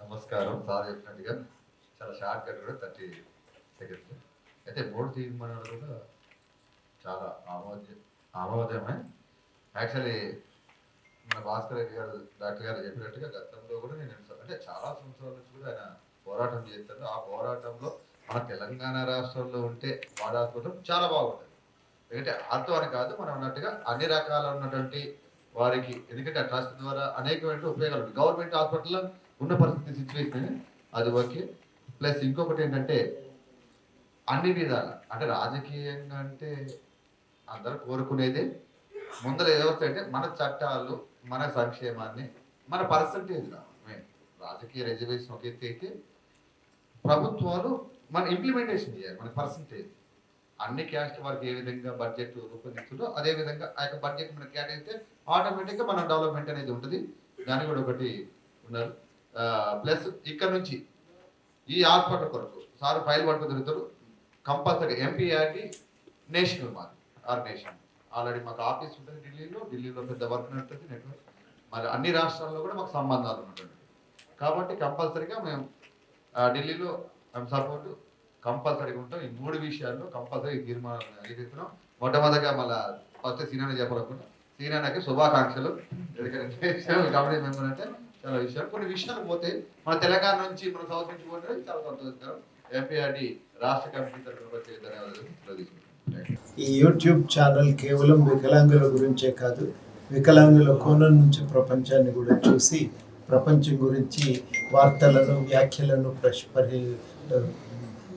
నమస్కారం. సార్ చెప్పినట్టుగా చాలా షార్ట్ కట్ కూడా థర్టీ సెకండ్స్ అయితే బోర్డు తీర్మానాలు కూడా చాలా ఆమోద్య ఆమోదమే. యాక్చువల్లీ మన భాస్కర్ రెడ్డి గారు డాక్టర్ గారు చెప్పినట్టుగా గతంలో కూడా నేను అంటే చాలా సంవత్సరాల నుంచి కూడా ఆయన పోరాటం చేస్తాడు. ఆ పోరాటంలో మన తెలంగాణ రాష్ట్రంలో ఉంటే వాడు చాలా బాగుంటుంది. ఎందుకంటే ఆర్థో అని కాదు మనం అన్నట్టుగా అన్ని రకాల ఉన్నటువంటి వారికి ఎందుకంటే ఆ ట్రస్ట్ ద్వారా అనేకమైన ఉపయోగాలు గవర్నమెంట్ హాస్పిటల్లో ఉన్న పరిస్థితి సిచ్యువేషన్ అది ఓకే. ప్లస్ ఇంకొకటి ఏంటంటే అన్ని విధాల అంటే రాజకీయంగా అంటే అందరూ కోరుకునేదే. ముందర వ్యవస్థ అంటే మన చట్టాలు మన సంక్షేమాన్ని మన పర్సంటేజ్ రాజకీయ రిజర్వేషన్ ఒక ఎత్తి అయితే ప్రభుత్వాలు మన ఇంప్లిమెంటేషన్ చేయాలి మన పర్సంటేజ్ అన్ని క్యాస్ట్ వారికి ఏ విధంగా బడ్జెట్ రూపొందిస్తుందో అదే విధంగా ఆ యొక్క బడ్జెట్ మనకి కేటాయిస్తే ఆటోమేటిక్గా మన డెవలప్మెంట్ అనేది ఉంటుంది. దాని కూడా ఒకటి ఉన్నారు. ప్లస్ ఇక్కడ నుంచి ఈ హాస్పిటల్ కొరకు సార్ ఫైల్ పట్టుకుని తిరుగుతారు కంపల్సరీ ఎంపీఆర్డి నేషనల్ మాది ఆర్ నేషన్ ఆల్రెడీ మాకు ఆఫీస్ ఉంటుంది ఢిల్లీలో ఢిల్లీలో పెద్ద వర్క్ నడుతుంది నెట్వర్క్ మరి అన్ని రాష్ట్రాల్లో కూడా మాకు సంబంధాలు ఉంటుంది కాబట్టి కంపల్సరీగా మేము ఢిల్లీలో మేము సపోర్టు కంపల్సరీగా ఉంటాం. ఈ మూడు విషయాల్లో కంపల్సరీ తీర్మానాలు ఏదైతున్నాం మొట్టమొదటిగా మళ్ళీ ఫస్ట్ సీనియర్ చెప్పాలనుకుంటా సీనియర్కి శుభాకాంక్షలు. ఎందుకంటే కమిటీ మెంబర్ అంటే చాలా విషయాలు. కొన్ని విషయాలు పోతే మన తెలంగాణ నుంచి మన సౌత్ నుంచి పోతే చాలా సంతోషకరం. ఎంపీఆర్డి రాష్ట్ర కమిటీ తరఫున వచ్చే ధన్యవాదాలు ఈ యూట్యూబ్ ఛానల్ కేవలం వికలాంగుల గురించే కాదు వికలాంగుల కోణం నుంచి ప్రపంచాన్ని కూడా చూసి ప్రపంచం గురించి వార్తలను వ్యాఖ్యలను ప్రశ్ పరి